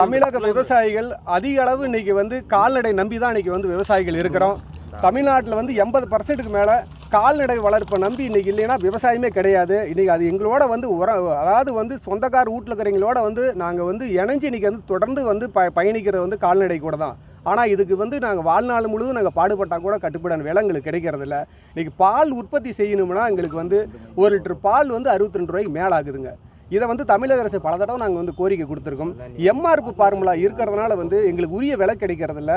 தமிழக விவசாயிகள் அதிக அளவு இன்னைக்கு வந்து கால்நடை நம்பி தான் இன்னைக்கு வந்து விவசாயிகள் இருக்கிறோம். தமிழ்நாட்டில் வந்து எண்பது பர்சன்ட்டுக்கு மேலே கால்நடை வளர்ப்பை நம்பி இன்னைக்கு இல்லைன்னா விவசாயமே கிடையாது. இன்னைக்கு அது எங்களோட வந்து உர அதாவது வந்து சொந்தக்கார் வீட்டில் இருக்கிறவங்களோட வந்து நாங்கள் வந்து இணைஞ்சு இன்னைக்கு வந்து தொடர்ந்து வந்து ப பயணிக்கிறது வந்து கால்நடை கூட தான். ஆனால் இதுக்கு வந்து நாங்கள் வாழ்நாள் முழுவதும் நாங்கள் பாடுபட்டால் கூட கட்டுப்படான விலை எங்களுக்கு கிடைக்கிறதில்ல இன்னைக்கு பால் உற்பத்தி செய்யணும்னா எங்களுக்கு வந்து ஒரு லிட்டர் பால் வந்து அறுபத்தி ரெண்டு ரூபாய்க்கு மேலே ஆகுதுங்க இதை வந்து தமிழக அரசு பல தடவை நாங்கள் வந்து கோரிக்கை கொடுத்துருக்கோம். எம்ஆர்பி ஃபார்முலா இருக்கிறதுனால வந்து எங்களுக்கு உரிய விலை கிடைக்கிறதில்ல.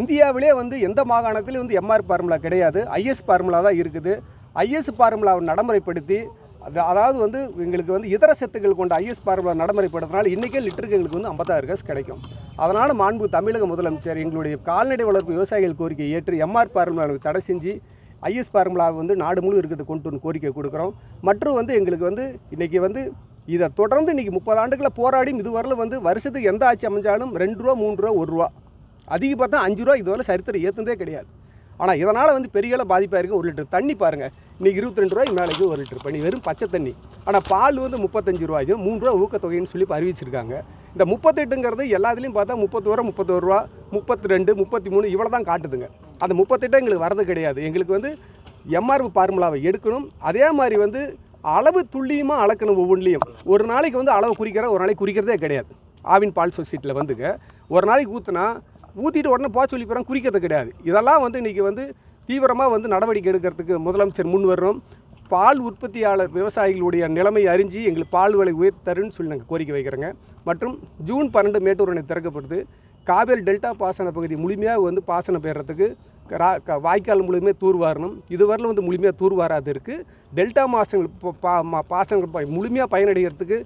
இந்தியாவிலே வந்து எந்த மாகாணத்திலும் வந்து எம்ஆர் ஃபார்முலா கிடையாது. ஐஎஸ் ஃபார்முலா தான் இருக்குது. ஐஎஸ் ஃபார்முலாவை நடைமுறைப்படுத்தி அது அதாவது வந்து எங்களுக்கு வந்து இதர சத்துக்கள் கொண்ட ஐஎஸ் ஃபார்முலா நடைமுறைப்படுறதுனால இன்றைக்கே லிட்டருக்கு எங்களுக்கு வந்து ஐம்பத்தாறு காசு கிடைக்கும். அதனால் மாண்பு தமிழக முதலமைச்சர் எங்களுடைய கால்நடை வளர்ப்பு விவசாயிகள் கோரிக்கை ஏற்று எம்ஆர் ஃபார்முலாவை தடை செஞ்சு ஐஎஸ் ஃபார்முலாவை வந்து நாடு முழு இருக்கிறது கொண்டு வந்து கோரிக்கை கொடுக்குறோம். மற்றும் வந்து எங்களுக்கு வந்து இன்றைக்கி வந்து இதை தொடர்ந்து இன்றைக்கி முப்பது ஆண்டுகளை போராடியும் இதுவரையில் வந்து வருஷத்துக்கு எந்த ஆட்சி அமைஞ்சாலும் ரெண்டு ரூபா மூணு ரூபா ஒரு ரூபா. அதிகபட்சம் அஞ்சு ரூபா இதுவரை சரித்திரம் ஏற்றுந்தே கிடையாது. ஆனால் இதனால் வந்து பெரிய அளவு பாதிப்பாக இருக்குது ஒரு லிட்டர் தண்ணி பாருங்கள் இன்றைக்கி இருபத்தி ரெண்டு ரூபாய் மேலேக்கு ஒரு லிட்டர். பண்ணி வெறும் பச்சை தண்ணி. ஆனால் பால் வந்து முப்பத்தஞ்சு ரூபாயும் மூணு ரூபா ஊக்கத்தொகைன்னு சொல்லி அறிவிச்சிருக்காங்க. இந்த முப்பத்தெட்டுங்கிறது எல்லாத்துலேயும் பார்த்தா முப்பத்தோரு ரூபா முப்பத்தோரு ரூபா முப்பத்தி ரெண்டு முப்பத்தி மூணு இவ்வளோ தான் காட்டுதுங்க. அந்த முப்பத்தெட்டு எங்களுக்கு வரது கிடையாது. எங்களுக்கு வந்து எம்ஆர்பி ஃபார்முலாவை எடுக்கணும். அதே மாதிரி வந்து அளவு துல்லியமாக அளக்கணும் ஒவ்வொன்றிலையும். ஒரு நாளைக்கு வந்து அளவு குறிக்கிற ஒரு நாளைக்கு குறிக்கிறதே கிடையாது. ஆவின் பால் சொசைட்டியில் வந்துங்க ஒரு நாளைக்கு ஊற்றுனா ஊற்றிட்டு உடனே போக சொல்லி போகிறாங்க குறிக்கிறது கிடையாது. இதெல்லாம் வந்து இன்றைக்கி வந்து தீவிரமாக வந்து நடவடிக்கை எடுக்கிறதுக்கு முதலமைச்சர் முன் வர்றோம் பால் உற்பத்தியாளர் விவசாயிகளுடைய நிலைமை அறிஞ்சு எங்களுக்கு பால் விலை உயர்த்தருன்னு சொல்லி நாங்கள் கோரிக்கை வைக்கிறோங்க. மற்றும் ஜூன் பன்னெண்டு மேட்டூர் அணை திறக்கப்படுது. காவேரி டெல்டா பாசன பகுதி முழுமையாக வந்து பாசனம் பெறுறதுக்கு வாய்க்கால் முழுமையாக தூர்வாரணும். இதுவரையிலும் வந்து முழுமையாக தூர்வாராது இருக்குது டெல்டா மாசங்கள் பா மா- பாசனங்கள் ப- முழுமையாக பயனடைகிறதுக்கு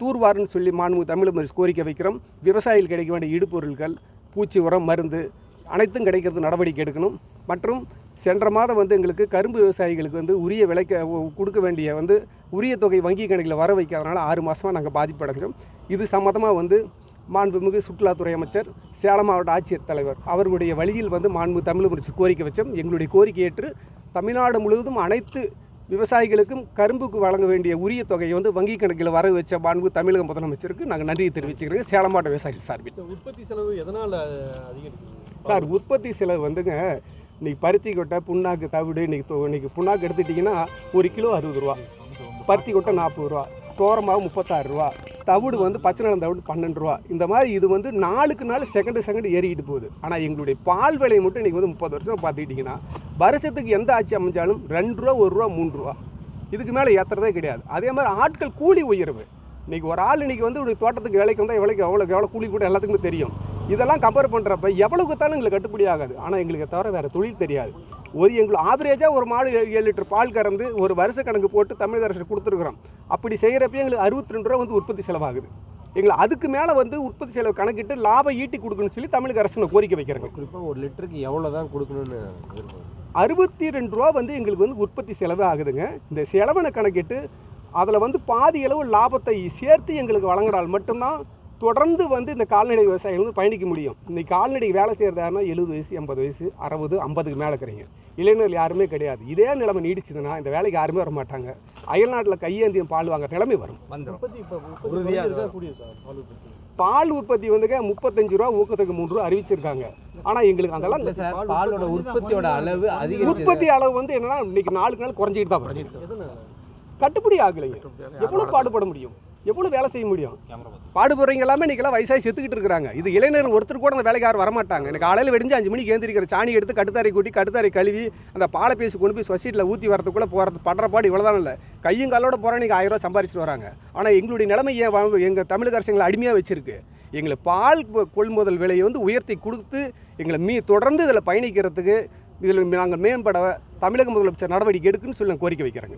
தூர்வாருன்னு சொல்லி மாண்பு தமிழ் கோரிக்கை வைக்கிறோம். விவசாயிகள் கிடைக்க வேண்டிய இடுபொருட்கள் பூச்சி உரம் மருந்து அனைத்தும் கிடைக்கிறது நடவடிக்கை எடுக்கணும். மற்றும் சென்ற மாதம் வந்து எங்களுக்கு கரும்பு விவசாயிகளுக்கு வந்து உரிய விலைக்க கொடுக்க வேண்டிய வந்து உரிய தொகை வங்கி கணக்கில் வர வைக்காதனால ஆறு மாதமாக நாங்கள் பாதிப்படைஞ்சோம். இது சம்மந்தமாக வந்து மாண்புமிகு சுற்றுலாத்துறை அமைச்சர் சேலம் மாவட்ட ஆட்சியர் தலைவர். அவர்களுடைய வழியில் வந்து மாண்பு தமிழ் முடிச்சு கோரிக்கை வச்சோம். எங்களுடைய கோரிக்கை ஏற்று தமிழ்நாடு முழுவதும் அனைத்து விவசாயிகளுக்கும் கரும்புக்கு வழங்க வேண்டிய உரிய தொகையை வந்து வங்கி கணக்கில் வர வச்ச மாண்பு தமிழக முதலமைச்சருக்கு நாங்கள் நன்றியை தெரிவிச்சுக்கிறோம். சேலம் மாவட்ட விவசாயிகள் சார்பில். உற்பத்தி செலவு எதனால் அதிகரிக்குது? சார் உற்பத்தி செலவு வந்துங்க இன்னைக்கு பருத்தி கொட்டை புண்ணாக்கு தவிடு இன்னைக்கு தொ- இன்னைக்கு புண்ணாக்கு எடுத்துட்டிங்கன்னா ஒரு கிலோ அறுபது ரூபா. பருத்தி கொட்டை நாற்பது ரூபா. தோரமாவு முப்பத்தாறு ரூபா. தவிடு வந்து பச்சை நிலம் தவிடு பன்னெண்டு ரூபா. இந்த மாதிரி இது வந்து நாளுக்கு நாள் செகண்டு செகண்டு ஏறிக்கிட்டு போகுது. ஆனால் எங்களுடைய பால் விலை மட்டும் இன்றைக்கி வந்து முப்பது வருஷம் பார்த்துக்கிட்டிங்கன்னா வருஷத்துக்கு எந்த ஆட்சி அமைஞ்சாலும் ரெண்டு ரூபா ஒரு ரூபா மூணு ரூபா. இதுக்கு மேலே ஏற்றுறதே கிடையாது. அதே மாதிரி ஆட்கள் கூலி உயர்வு. இன்றைக்கி ஒரு ஆள் இன்றைக்கி வந்து ஒரு தோட்டத்துக்கு வேலைக்கு வந்தால் எவ்வளோக்கு எவ்வளோ எவ்வளோ கூலி கூட எல்லாத்துக்குமே தெரியும். இதெல்லாம் கம்பேர் பண்ணுறப்ப எவ்வளவு கொடுத்தாலும் எங்களுக்கு கட்டுப்படி ஆகாது. ஆனால் எங்களுக்கு தவிர வேறு தொழில் தெரியாது. ஒரு எங்களுக்கு ஆவரேஜாக ஒரு மாடு ஏழு லிட்டர் பால் கறந்து ஒரு வருஷ கணக்கு போட்டு தமிழக அரசு கொடுத்துருக்குறோம். அப்படி செய்கிறப்ப எங்களுக்கு அறுபத்தி ரெண்டு ரூபா வந்து உற்பத்தி செலவாகுது. எங்களுக்கு அதுக்கு மேலே வந்து உற்பத்தி செலவு கணக்கிட்டு லாபம் ஈட்டி கொடுக்கணும்னு சொல்லி தமிழக அரசு கோரிக்கை வைக்கிறேங்க குறிப்பாக ஒரு லிட்டருக்கு எவ்வளோ தான் கொடுக்கணும்னு அறுபத்தி ரெண்டு ரூபா வந்து எங்களுக்கு வந்து உற்பத்தி செலவு ஆகுதுங்க இந்த செலவினை கணக்கிட்டு அதில் வந்து பாதி அளவு லாபத்தை சேர்த்து எங்களுக்கு வழங்கினால் மட்டும்தான் தொடர்ந்து வந்து இந்த கால்நடை விவசாயிகள் வந்து பயணிக்க முடியும். இன்னைக்கு கால்நடை வேலை செய்கிறதாருன்னா எழுபது வயசு எண்பது வயசு அறுபது ஐம்பதுக்கு மேலே இருக்கிறீங்க. இளைஞர்கள் யாருமே கிடையாது. இதே நிலைமை நீடிச்சதுன்னா இந்த வேலைக்கு யாருமே வர மாட்டாங்க. அயல்நாட்டில் கையேந்தியம் பால் வாங்குற நிலைமை வரும். பால் உற்பத்தி? வந்துங்க முப்பத்தஞ்சு ரூபா ஊக்கத்துக்கு மூணு ரூபா அறிவிச்சிருக்காங்க. ஆனால் எங்களுக்கு அதெல்லாம் சார் பாலோட உற்பத்தியோட அளவு உற்பத்தி அளவு வந்து என்னன்னா இன்னைக்கு நாளுக்கு நாள் குறைஞ்சிட்டு தான் கட்டுப்படி ஆகலைங்க எவ்வளோ பாடுபட முடியும்? எவ்வளோ வேலை செய்ய முடியும்? பாடுபடுறவங்க எல்லாமே இன்னைக்கெல்லாம் வயசாகி செத்துக்கிட்டு இருக்கிறாங்க. இது இளைஞர் ஒருத்தர் கூட அந்த வேலைக்கு யாரும் வரமாட்டாங்க. எனக்கு காலையில் வெடிஞ்சு அஞ்சு மணிக்கு ஏந்திரிக்கிற சாணி எடுத்து கட்டுத்தாரை கூட்டி கட்டுத்தாரை கழுவி அந்த பாலை பேசி கொண்டு போய் சொசைட்டியில் ஊற்றி வரதுக்குள்ளே போகிறது படுற பாடு இவ்வளோதான் இல்லை. கையும் காலோட போகிற இன்றைக்கி ஆயிரம் ரூபா சம்பாரிச்சிட்டு வராங்க. ஆனால் எங்களுடைய நிலைமை ஏன் எங்கள் தமிழக அரசு எங்களை அடிமையாக வச்சிருக்கு? எங்களை பால் கொள்முதல் விலையை வந்து உயர்த்தி கொடுத்து எங்களை மீ தொடர்ந்து இதில் பயணிக்கிறதுக்கு இதில் நாங்கள் மேம்பட தமிழக முதலமைச்சர் நடவடிக்கை எடுக்குன்னு சொல்லி நான் கோரிக்கை வைக்கிறேங்க.